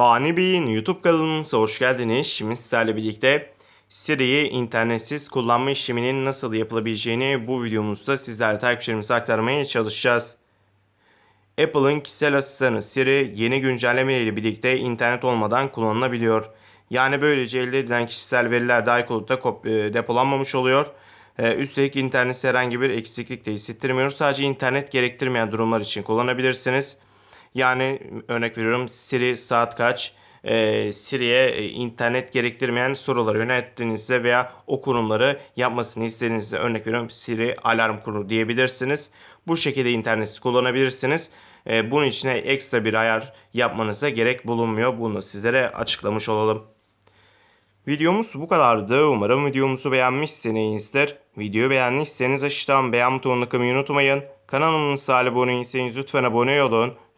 Fani Bey'in YouTube kanalımıza hoş geldiniz. Şimdi sizlerle birlikte Siri'yi internetsiz kullanma işleminin nasıl yapılabileceğini bu videomuzda sizlerle takipçilerimize aktarmaya çalışacağız. Apple'ın kişisel asistanı Siri yeni güncellemeleriyle birlikte internet olmadan kullanılabiliyor. Yani böylece elde edilen kişisel veriler de iCloud'da e, depolanmamış oluyor. Ee, Üstelik internette herhangi bir eksiklik de hissettirmiyor. Sadece internet gerektirmeyen durumlar için kullanabilirsiniz. Yani örnek veriyorum Siri saat kaç? Ee, Siri'ye e, internet gerektirmeyen soruları yönelttiğinizde veya o kurumları yapmasını istediğinizde örnek veriyorum Siri alarm kuru diyebilirsiniz. Bu şekilde internetsiz kullanabilirsiniz. Ee, bunun için ekstra bir ayar yapmanıza gerek bulunmuyor. Bunu sizlere açıklamış olalım. Videomuz bu kadardı. Umarım videomuzu beğenmişsinizdir. Videoyu beğendiyseniz aşağıdan beğen butonuna tıklamayı unutmayın. Kanalımıza abone değilseniz lütfen abone olun.